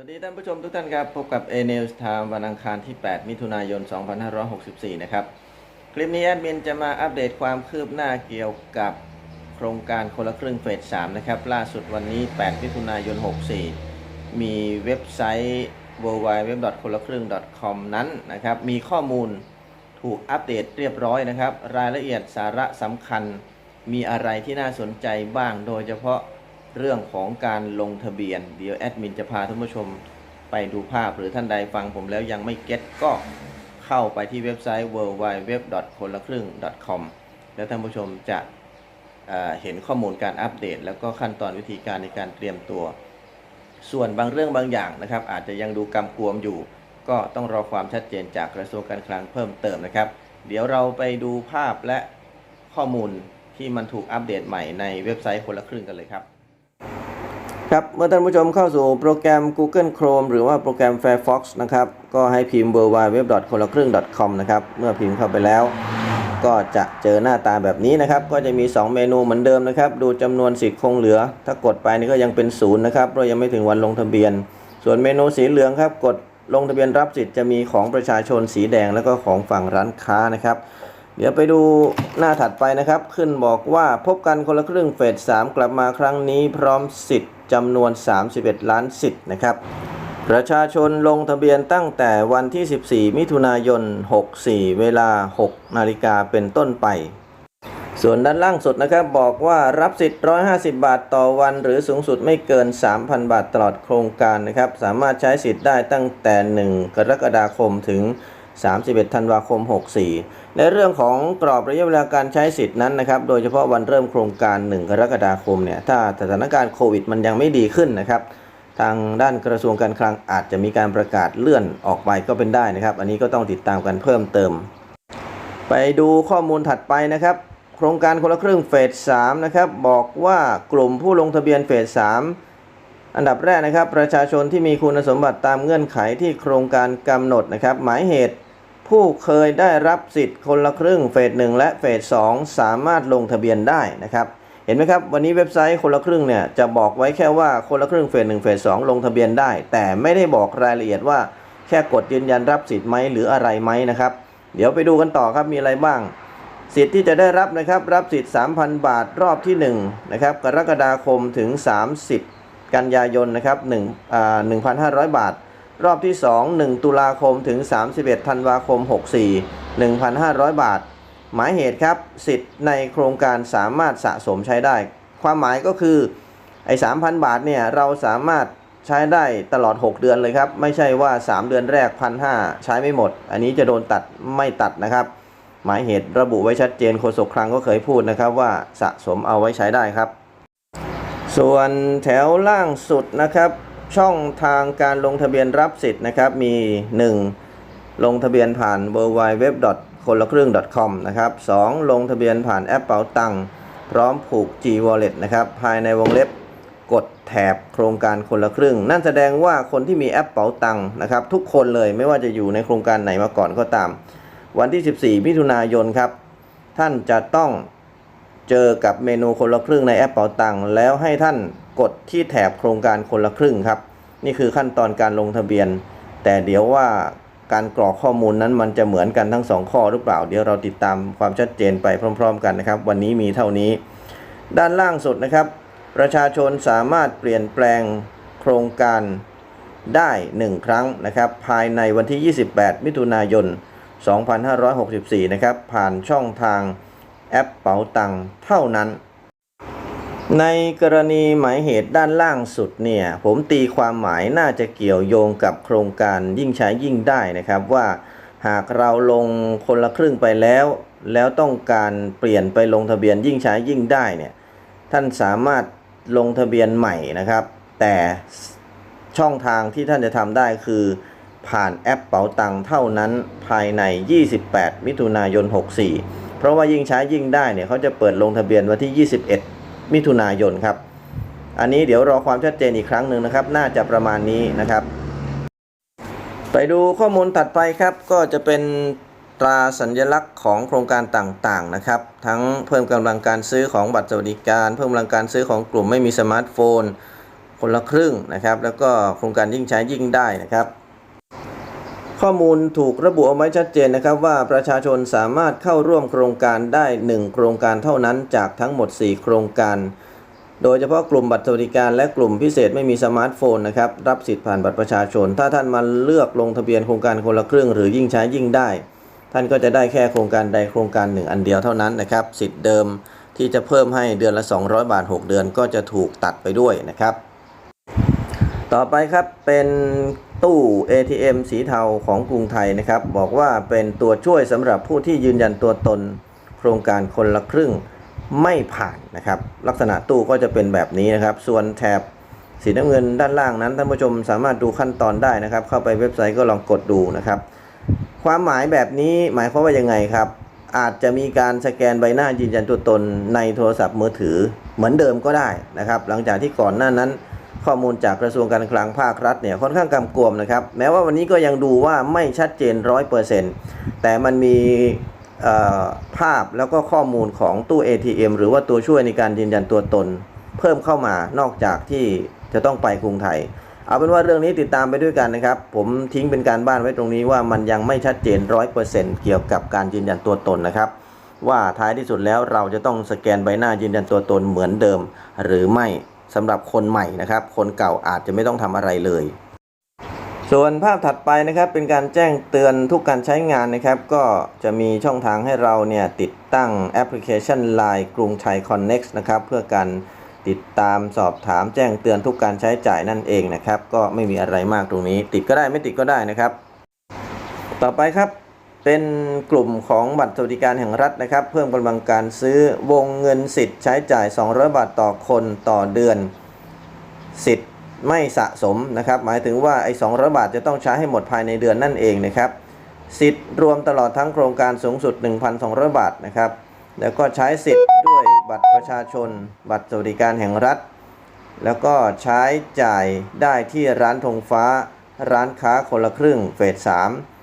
วัสดีท่านผู้ชมทุกท่านครับ พบกับ a n e w s Time วันอังคารที่ 8 มิถุนายน 2564 นะครับ คลิปนี้แอดมินจะมาอัปเดตความคืบหน้าเกี่ยวกับโครงการคนละครึ่งเฟส 3 นะครับ ล่าสุดวันนี้ 8 มิถุนายน 64 มีเว็บไซต์ w w w คนละครึ่ง com นั้นนะครับ มีข้อมูลถูกอัปเดตเรียบร้อยนะครับ รายละเอียดสาระสำคัญมีอะไรที่น่าสนใจบ้างโดยเฉพาะ เรื่องของการลงทะเบียน เดี๋ยวแอดมินจะพาท่านผู้ชมไปดูภาพหรือท่านใดฟังผมแล้วยังไม่เก็ตก็เข้าไปที่เว็บไซต์ w w w คนละครึ่ง com แล้วท่านผู้ชมจะเเห็นข้อมูลการอัปเดต แล้วก็ขั้นตอนวิธีการในการเตรียมตัว ส่วนบางเรื่องบางอย่างนะครับ อาจจะยังดูกำกวมอยู่ ก็ต้องรอความชัดเจนจากกระทรวงการคลังเพิ่มเติมนะครับ เดี๋ยวเราไปดูภาพและข้อมูลที่มันถูกอัปเดตใหม่ในเว็บไซต์คนละครึ่งกันเลยครับ ครับเมื่อท่านผู้ชมเข้าสู่โปรแกรม Google Chrome หรือว่าโปรแกรม Firefox นะครับ ก็ให้พิมพ์ w w w คนละครึ่ง com นะครับ เมื่อพิมพ์เข้าไปแล้ว ก็จะเจอหน้าตาแบบนี้นะครับ ก็จะมี 2 เมนูเหมือนเดิมนะครับ ดูจำนวนสิทธิ์คงเหลือ ถ้ากดไปนี่ก็ยังเป็นศูนย์นะครับ เพราะยังไม่ถึงวันลงทะเบียน ส่วนเมนูสีเหลืองครับ กดลงทะเบียนรับสิทธิ์จะมีของประชาชนสีแดงแล้วก็ของฝั่งร้านค้านะครับ เดี๋ยวไปดูหน้าถัดไปนะครับ ขึ้นบอกว่าพบกันคนละครึ่งเฟส3กลับมาครั้งนี้พร้อมสิทธิ์จำนวน 31 ล้านสิทธิ์นะครับ ประชาชนลงทะเบียนตั้งแต่วันที่ 14 มิถุนายน 64 เวลา 6 นาฬิกาเป็นต้นไป ส่วนด้านล่างสุดนะครับ บอกว่ารับสิทธิ์ 150 บาทต่อวัน หรือสูงสุดไม่เกิน 3,000 บาทตลอดโครงการนะครับ สามารถใช้สิทธิ์ได้ตั้งแต่ 1 กรกฎาคมถึง 31 ธันวาคม 64 ในเรื่องของกรอบระยะเวลาการใช้สิทธินั้นนะครับ โดยเฉพาะวันเริ่มโครงการ 1 กรกฎาคมเนี่ย ถ้าสถานการณ์โควิดมันยังไม่ดีขึ้นนะครับ ทางด้านกระทรวงการคลังอาจจะมีการประกาศเลื่อนออกไปก็เป็นได้นะครับ อันนี้ก็ต้องติดตามกันเพิ่มเติม ไปดูข้อมูลถัดไปนะครับ โครงการคนละครึ่งเฟส3นะครับบอกว่ากลุ่มผู้ลงทะเบียนเฟส3อันดับแรกนะครับ ประชาชนที่มีคุณสมบัติตามเงื่อนไขที่โครงการกำหนดนะครับ หมายเหตุ ผู้เคยได้รับสิทธิ์คนละครึ่งเฟส1และเฟส2สามารถลงทะเบียนได้นะครับเห็นไหมครับวันนี้เว็บไซต์คนละครึ่งเนี่ยจะบอกไว้แค่ว่าคนละครึ่งเฟส1เฟส2ลงทะเบียนได้ แต่ไม่ได้บอกรายละเอียดว่าแค่กดยืนยันรับสิทธิ์ไหมหรืออะไรไหมนะครับ เดี๋ยวไปดูกันต่อครับมีอะไรบ้าง สิทธิ์ที่จะได้รับนะครับรับสิทธิ์ 3,000 บาทรอบที่1นะครับกรกฎาคมถึง 30 กันยายนนะครับ1อ่า1,500 บาท รอบที่ 2 1 ตุลาคมถึง 31 ธันวาคม 64 1,500 บาท หมายเหตุครับ สิทธิ์ในโครงการสามารถสะสมใช้ได้ ความหมายก็คือ ไอ้ 3,000 บาทเนี่ย เราสามารถใช้ได้ตลอด 6 เดือนเลยครับ ไม่ใช่ว่า 3 เดือนแรก 1,500 ใช้ไม่หมด อันนี้จะโดนตัดไม่ตัดนะครับ หมายเหตุระบุไว้ชัดเจนโฆษกคลังก็เคยพูดนะครับว่าสะสมเอาไว้ใช้ได้ครับ ส่วนแถวล่างสุดนะครับ ช่องทางการลงทะเบียนรับสิทธิ์นะครับ มี 1. ลงทะเบียนผ่าน w w w คนละครึ่ง com นะครับ 2. ลงทะเบียนผ่านแอปเป๋าตังค์พร้อมผูก G Wallet นะครับ ภายในวงเล็บกดแถบโครงการคนละครึ่ง นั่นแสดงว่าคนที่มีแอปเป๋าตังค์นะครับ ทุกคนเลยไม่ว่าจะอยู่ในโครงการไหนมาก่อนก็ตาม วันที่ 14 มิถุนายนครับ ท่านจะต้องเจอกับเมนูคนละครึ่งในแอปเป๋าตังค์แล้วให้ท่าน กดที่แถบโครงการคนละครึ่งครับ นี่คือขั้นตอนการลงทะเบียน แต่เดี๋ยวว่าการกรอกข้อมูลนั้นมันจะเหมือนกันทั้งสองข้อหรือเปล่า เดี๋ยวเราติดตามความชัดเจนไปพร้อม ๆ กันนะครับ วันนี้มีเท่านี้ ด้านล่างสุดนะครับ ประชาชนสามารถเปลี่ยนแปลงโครงการได้ 1 ครั้งนะครับ ภายในวันที่ 28 มิถุนายน 2564 นะครับ ผ่านช่องทางแอปเป๋าตังเท่านั้น ในกรณีหมายเหตุด้านล่างสุดเนี่ย ผมตีความหมายน่าจะเกี่ยวโยงกับโครงการยิ่งใช้ยิ่งได้นะครับว่าหากเราลงคนละครึ่งไปแล้ว แล้วต้องการเปลี่ยนไปลงทะเบียนยิ่งใช้ยิ่งได้เนี่ยท่านสามารถลงทะเบียนใหม่นะครับ แต่ช่องทางที่ท่านจะทำได้คือ ผ่านแอปเป๋าตังค์เท่านั้นภายใน 28 มิถุนายน 64 เพราะว่ายิ่งใช้ยิ่งได้เนี่ยเขาจะเปิดลงทะเบียนวันที่ 21 มิถุนายนครับ อันนี้เดี๋ยวรอความชัดเจนอีกครั้งหนึ่งนะครับ น่าจะประมาณนี้นะครับ ไปดูข้อมูลถัดไปครับ ก็จะเป็นตราสัญลักษณ์ของโครงการต่างๆนะครับ ทั้งเพิ่มกำลังการซื้อของบัตรสวัสดิการ เพิ่มกำลังการซื้อของกลุ่มไม่มีสมาร์ทโฟน คนละครึ่งนะครับ แล้วก็โครงการยิ่งใช้ยิ่งได้นะครับ ข้อมูลถูกระบุเอาไว้ชัดเจนนะครับว่าประชาชนสามารถเข้าร่วมโครงการได้ 1 โครงการเท่านั้นจากทั้งหมด 4 โครงการ โดยเฉพาะกลุ่มบัตรสวัสดิการและกลุ่มพิเศษไม่มีสมาร์ทโฟนนะครับรับสิทธิ์ผ่านบัตรประชาชน ถ้าท่านมาเลือกลงทะเบียนโครงการคนละครึ่งหรือยิ่งใช้ยิ่งได้ ท่านก็จะได้แค่โครงการใดโครงการหนึ่งอันเดียวเท่านั้นนะครับสิทธิ์เดิมที่จะเพิ่มให้เดือนละ 200 บาท 6 เดือนก็จะถูกตัดไปด้วยนะครับ ต่อไปครับเป็น ตู้ ATM สีเทาของกรุงไทยนะครับ บอกว่าเป็นตัวช่วยสำหรับผู้ที่ยืนยันตัวตน โครงการคนละครึ่งไม่ผ่านนะครับ ลักษณะตู้ก็จะเป็นแบบนี้นะครับ ส่วนแถบสีน้ำเงินด้านล่างนั้นท่านผู้ชมสามารถดูขั้นตอนได้นะครับ เข้าไปเว็บไซต์ก็ลองกดดูนะครับ ความหมายแบบนี้หมายความว่ายังไงครับ อาจจะมีการสแกนใบหน้ายืนยันตัวตนในโทรศัพท์มือถือเหมือนเดิมก็ได้นะครับ หลังจากที่ก่อนหน้านั้น ข้อมูลจากกระทรวงการคลังภาครัฐเนี่ยค่อนข้างกำกวมนะครับ แม้ว่าวันนี้ก็ยังดูว่าไม่ชัดเจนร้อยเปอร์เซ็นต์แต่มันมีภาพแล้วก็ข้อมูลของตู้ ATM หรือว่าตัวช่วยในการยืนยันตัวตน เพิ่มเข้ามานอกจากที่จะต้องไปกรุงไทย เอาเป็นว่าเรื่องนี้ติดตามไปด้วยกันนะครับ ผมทิ้งเป็นการบ้านไว้ตรงนี้ว่ามันยังไม่ชัดเจนร้อยเปอร์เซ็นต์เกี่ยวกับการยืนยันตัวตนนะครับ ว่าท้ายที่สุดแล้วเราจะต้องสแกนใบหน้ายืนยันตัวตนเหมือนเดิมหรือไม่ สำหรับคนใหม่นะครับ คนเก่าอาจจะไม่ต้องทำอะไรเลย ส่วนภาพถัดไปนะครับเป็นการแจ้งเตือนทุกการใช้งานนะครับ ก็จะมีช่องทางให้เราเนี่ยติดตั้งแอปพลิเคชัน Line กรุงไทย Connect นะครับ เพื่อการติดตามสอบถามแจ้งเตือนทุกการใช้จ่ายนั่นเองนะครับ ก็ไม่มีอะไรมากตรงนี้ ติดก็ได้ไม่ติดก็ได้นะครับ ต่อไปครับ เป็นกลุ่มของบัตรสวัสดิการแห่งรัฐนะครับ เพิ่มกำลังการซื้อวงเงินสิทธิ์ใช้จ่าย 200 บาทต่อคนต่อเดือน สิทธิ์ไม่สะสมนะครับ หมายถึงว่าไอ้200 บาทจะต้องใช้ให้หมดภายในเดือนนั่นเองนะครับ สิทธิ์รวมตลอดทั้งโครงการสูงสุด 1,200 บาทนะครับ แล้วก็ใช้สิทธิ์ด้วยบัตรประชาชน บัตรสวัสดิการแห่งรัฐ แล้วก็ใช้จ่ายได้ที่ร้านธงฟ้า ร้านค้าคนละครึ่งเฟส3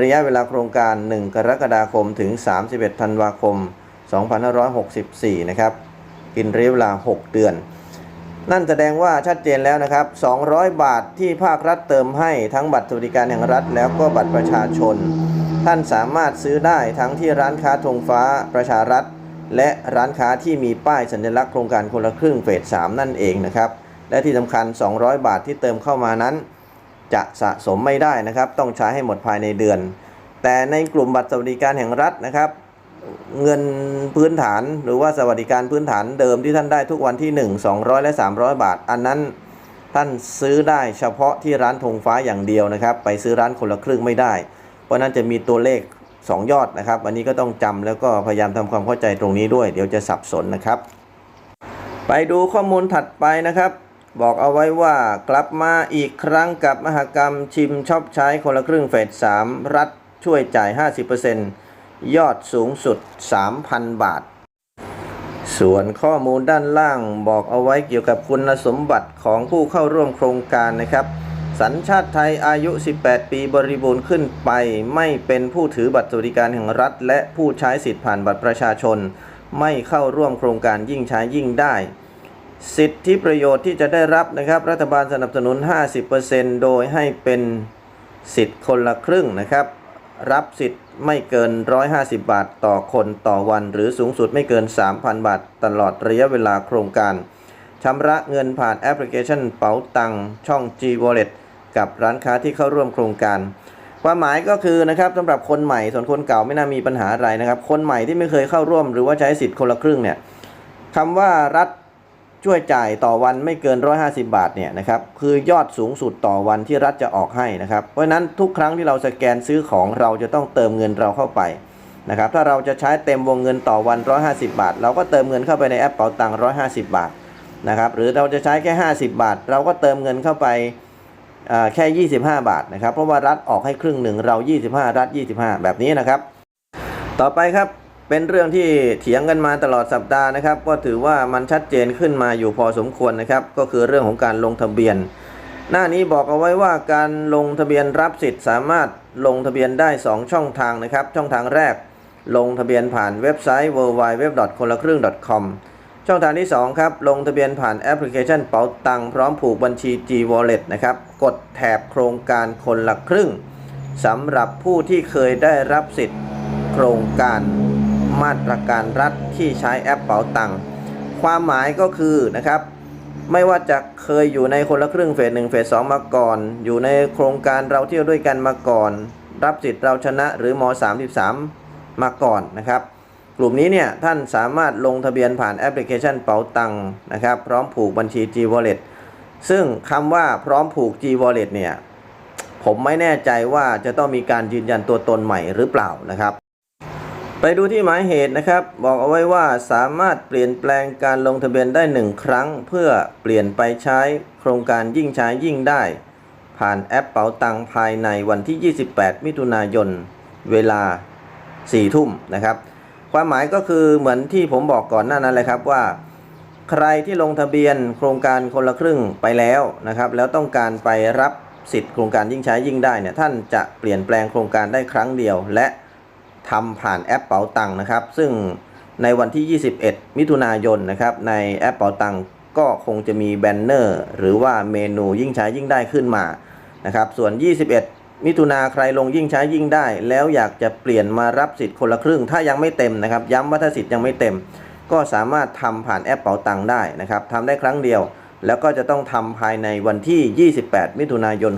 ระยะเวลาโครงการ 1 กรกฎาคมถึง 31 ธันวาคม 2564 นะครับ กินระยะเวลา 6 เดือน นั่นแสดงว่าชัดเจนแล้วนะครับ 200 บาทที่ภาครัฐเติมให้ทั้งบัตรสวัสดิการแห่งรัฐ แล้วก็บัตรประชาชน ท่านสามารถซื้อได้ทั้งที่ร้านค้าธงฟ้าประชารัฐ และร้านค้าที่มีป้ายสัญลักษณ์โครงการคนละครึ่งเฟส 3 นั่นเองนะครับ และที่สำคัญ 200 บาทที่เติมเข้ามานั้น จะสะสมไม่ได้นะครับ ต้องใช้ให้หมดภายในเดือน แต่ในกลุ่มบัตรสวัสดิการแห่งรัฐนะครับ เงินพื้นฐานหรือว่าสวัสดิการพื้นฐานเดิมที่ท่านได้ทุกวันที่ 1 200 และ 300 บาท อันนั้นท่านซื้อได้เฉพาะที่ร้านธงฟ้าอย่างเดียวนะครับ ไปซื้อร้านคนละครึ่งไม่ได้ เพราะนั้นจะมีตัวเลข 2 ยอดนะครับ อันนี้ก็ต้องจำแล้วก็พยายามทำความเข้าใจตรงนี้ด้วย เดี๋ยวจะสับสนนะครับ ไปดูข้อมูลถัดไปนะครับ บอกเอาไว้ว่ากลับมาอีกครั้งกับมหกรรมชิมชอบใช้คนละครึ่งเฟส3รัฐช่วยจ่าย 50%ยอดสูงสุด 3,000 บาท ส่วนข้อมูลด้านล่างบอกเอาไว้เกี่ยวกับคุณสมบัติของผู้เข้าร่วมโครงการนะครับ สัญชาติไทยอายุ 18 ปีบริบูรณ์ขึ้นไป ไม่เป็นผู้ถือบัตรสวัสดิการแห่งรัฐ และผู้ใช้สิทธิ์ผ่านบัตรประชาชน ไม่เข้าร่วมโครงการยิ่งใช้ยิ่งได้ สิทธิประโยชน์ที่จะได้รับนะครับ รัฐบาลสนับสนุน 50%โดยให้เป็นสิทธิ์คนละครึ่งนะครับ รับสิทธิ์ไม่เกิน 150 บาทต่อคนต่อวัน หรือสูงสุดไม่เกิน 3,000 บาท ตลอดระยะเวลาโครงการชำระเงินผ่านแอปพลิเคชันเป๋าตังช่อง G Wallet กับร้านค้าที่เข้าร่วมโครงการ ความหมายก็คือนะครับสำหรับคนใหม่ส่วนคนเก่าไม่น่ามีปัญหาอะไรนะครับ คนใหม่ที่ไม่เคยเข้าร่วม หรือว่าใช้สิทธิ์คนละครึ่งเนี่ยคำว่ารัฐ ช่วยจ่ายต่อวันไม่เกิน 150 บาทเนี่ยนะครับคือยอดสูงสุดต่อวันที่รัฐจะออกให้นะครับ เพราะนั้นทุกครั้งที่เราสแกนซื้อของเราจะต้องเติมเงินเราเข้าไปนะครับถ้าเราจะใช้เต็มวงเงินต่อวัน 150 บาท เราก็เติมเงินเข้าไปในแอปเป๋าตังค์150 บาทนะครับหรือเราจะใช้แค่ 50 บาท เราก็เติมเงินเข้าไปอ่าแค่ 25 บาทนะครับเพราะว่ารัฐออกให้ครึ่งหนึ่งเรา 25 รัฐ 25 แบบนี้นะครับ ต่อไปครับ เป็นเรื่องที่เถียงกันมาตลอดสัปดาห์นะครับ ก็ถือว่ามันชัดเจนขึ้นมาอยู่พอสมควรนะครับ ก็คือเรื่องของการลงทะเบียน หน้านี้บอกเอาไว้ว่าการลงทะเบียนรับสิทธิ์สามารถลงทะเบียนได้ 2 ช่องทางนะครับ ช่องทางแรก ลงทะเบียนผ่านเว็บไซต์ www. คนละครึ่ง .com ช่องทางที่ 2 ครับ ลงทะเบียนผ่านแอปพลิเคชันเป๋าตังพร้อมผูกบัญชี G Wallet นะครับ กดแถบโครงการคนละครึ่งสำหรับผู้ที่เคยได้รับสิทธิ์โครงการ มาตรการรัฐที่ใช้แอปเป๋าตังค์ความหมายก็คือนะครับ ไม่ว่าจะเคยอยู่ในคนละครึ่งเฟสหนึ่งเฟสสองมาก่อน อยู่ในโครงการเราเที่ยวด้วยกันมาก่อน รับสิทธิ์เราชนะหรือม33 มาก่อนนะครับ กลุ่มนี้เนี่ยท่านสามารถลงทะเบียนผ่านแอปพลิเคชันเป๋าตังค์นะครับพร้อมผูกบัญชี G Wallet ซึ่งคำว่าพร้อมผูก G Wallet เนี่ยผมไม่แน่ใจว่าจะต้องมีการยืนยันตัวตนใหม่หรือเปล่านะครับ ไปดูที่หมายเหตุนะครับ บอกเอาไว้ว่าสามารถเปลี่ยนแปลงการลงทะเบียนได้หนึ่งครั้ง เพื่อเปลี่ยนไปใช้โครงการยิ่งใช้ยิ่งได้ ผ่านแอปเป๋าตังภายในวันที่ 28 มิถุนายน เวลา 4 ทุ่มนะครับ ความหมายก็คือเหมือนที่ผมบอกก่อนหน้านั้นเลยครับว่า ใครที่ลงทะเบียนโครงการคนละครึ่งไปแล้วนะครับ แล้วต้องการไปรับสิทธิ์โครงการยิ่งใช้ยิ่งได้เนี่ยท่านจะเปลี่ยนแปลงโครงการได้ครั้งเดียวและ ทำผ่านแอปเป๋าตังค์นะครับ ซึ่งในวันที่ 21 มิถุนายนนะครับ ในแอปเป๋าตังค์ก็คงจะมีแบนเนอร์ หรือว่าเมนูยิ่งใช้ยิ่งได้ขึ้นมานะครับ ส่วน 21 มิถุนาใครลงยิ่งใช้ยิ่งได้ แล้วอยากจะเปลี่ยนมารับสิทธิ์คนละครึ่ง ถ้ายังไม่เต็มนะครับ ย้ำว่าถ้าสิทธิ์ยังไม่เต็ม ก็สามารถทำผ่านแอปเป๋าตังค์ได้นะครับทำได้ครั้งเดียว แล้วก็จะต้องทำภายในวันที่ 28 มิถุนายน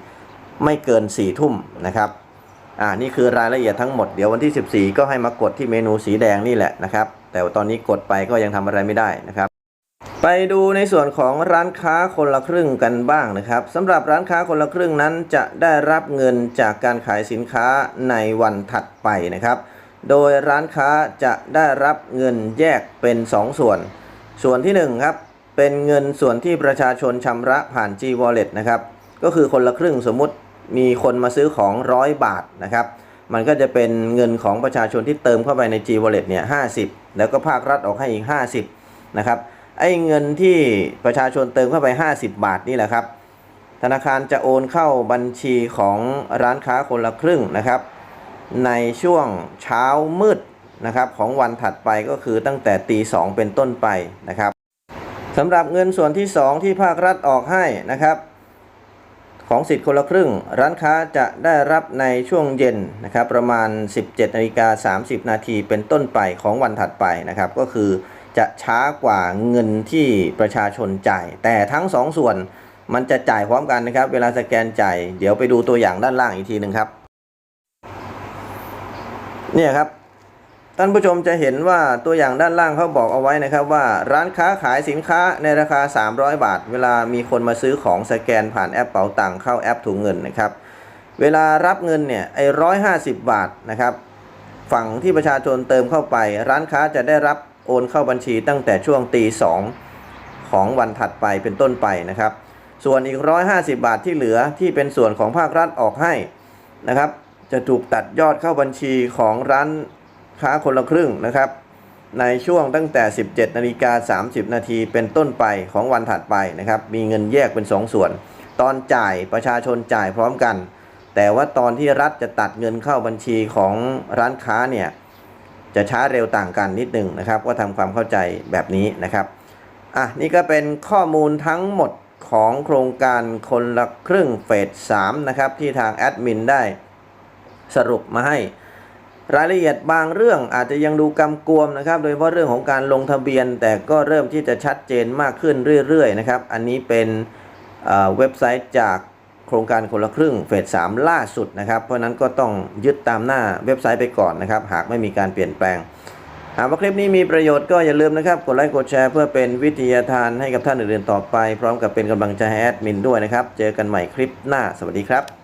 64 ไม่เกิน4ทุ่มนะครับ อ่านี่คือรายละเอียดทั้งหมดเดี๋ยววันที่ 14 ก็ให้มากดที่เมนูสีแดงนี่แหละนะครับ แต่ตอนนี้กดไปก็ยังทำอะไรไม่ได้นะครับ ไปดูในส่วนของร้านค้าคนละครึ่งกันบ้างนะครับสำหรับร้านค้าคนละครึ่งนั้นจะได้รับเงินจากการขายสินค้าในวันถัดไปนะครับ โดยร้านค้าจะได้รับเงินแยกเป็น 2 ส่วน ส่วนที่1ครับเป็นเงินส่วนที่ประชาชนชำระผ่าน G Wallet นะครับก็คือคนละครึ่งสมมติ มีคนมาซื้อของร้อยบาทนะครับ มันก็จะเป็นเงินของประชาชนที่เติมเข้าไปใน G Wallet เนี่ย50 แล้วก็ภาครัฐออกให้อีก 50 นะครับ ไอ้เงินที่ประชาชนเติมเข้าไป 50 บาทนี่แหละครับ ธนาคารจะโอนเข้าบัญชีของร้านค้าคนละครึ่งนะครับ ในช่วงเช้ามืดนะครับของวันถัดไปก็คือตั้งแต่ตีสองเป็นต้นไปนะครับสำหรับเงินส่วนที่ 2 ที่ภาครัฐออกให้นะครับ ของสิทธิ์คนละครึ่ง ร้านค้าจะได้รับในช่วงเย็นนะครับประมาณ 17นาฬิกา30 นาทีเป็นต้นไปของวันถัดไปนะครับก็คือจะช้ากว่าเงินที่ประชาชนจ่าย แต่ทั้ง 2ส่วนมันจะจ่ายพร้อมกันนะครับ เวลาสแกนจ่ายเดี๋ยวไปดูตัวอย่างด้านล่างอีกทีหนึ่งครับเนี่ยครับ ท่านผู้ชมจะเห็นว่าตัวอย่างด้านล่างเขาบอกเอาไว้นะครับว่าร้านค้าขายสินค้าในราคา 300 บาท เวลามีคนมาซื้อของสแกนผ่านแอปเป๋าตังค์เข้าแอปถุงเงินนะครับเวลารับเงินเนี่ยไอ้ร้อยห้าสิบบาทนะครับฝั่งที่ประชาชนเติมเข้าไป ร้านค้าจะได้รับโอนเข้าบัญชีตั้งแต่ช่วงตีสองของวันถัดไปเป็นต้นไปนะครับ ส่วนอีก 150 บาทที่เหลือที่เป็นส่วนของภาครัฐออกให้นะครับ จะถูกตัดยอดเข้าบัญชีของร้าน ค้าคนละครึ่งนะครับ ในช่วงตั้งแต่ 17นาฬิกา30 นาทีเป็นต้นไปของวันถัดไปนะครับ มีเงินแยกเป็น2ส่วน ตอนจ่ายประชาชนจ่ายพร้อมกัน แต่ว่าตอนที่รัฐจะตัดเงินเข้าบัญชีของร้านค้าเนี่ยจะช้าเร็วต่างกันนิดหนึ่งนะครับ ก็ทำความเข้าใจแบบนี้นะครับอะนี่ก็เป็นข้อมูลทั้งหมดของโครงการคนละครึ่งเฟส3นะครับ ที่ทางแอดมินได้สรุปมาให้ รายละเอียดบางเรื่องอาจจะยังดูกำกวมนะครับ โดยเฉพาะเรื่องของการลงทะเบียน แต่ก็เริ่มที่จะชัดเจนมากขึ้นเรื่อยๆนะครับ อันนี้เป็นเว็บไซต์จากโครงการคนละครึ่งเฟส3ล่าสุดนะครับ เพราะฉะนั้นก็ต้องยึดตามหน้าเว็บไซต์ไปก่อนนะครับ หากไม่มีการเปลี่ยนแปลง หากว่าคลิปนี้มีประโยชน์ก็อย่าลืมนะครับ กดไลค์กดแชร์เพื่อเป็นวิทยาทานให้กับท่านอื่นๆต่อไป พร้อมกับเป็นกำลังใจให้แอดมินด้วยนะครับ เจอกันใหม่คลิปหน้า สวัสดีครับ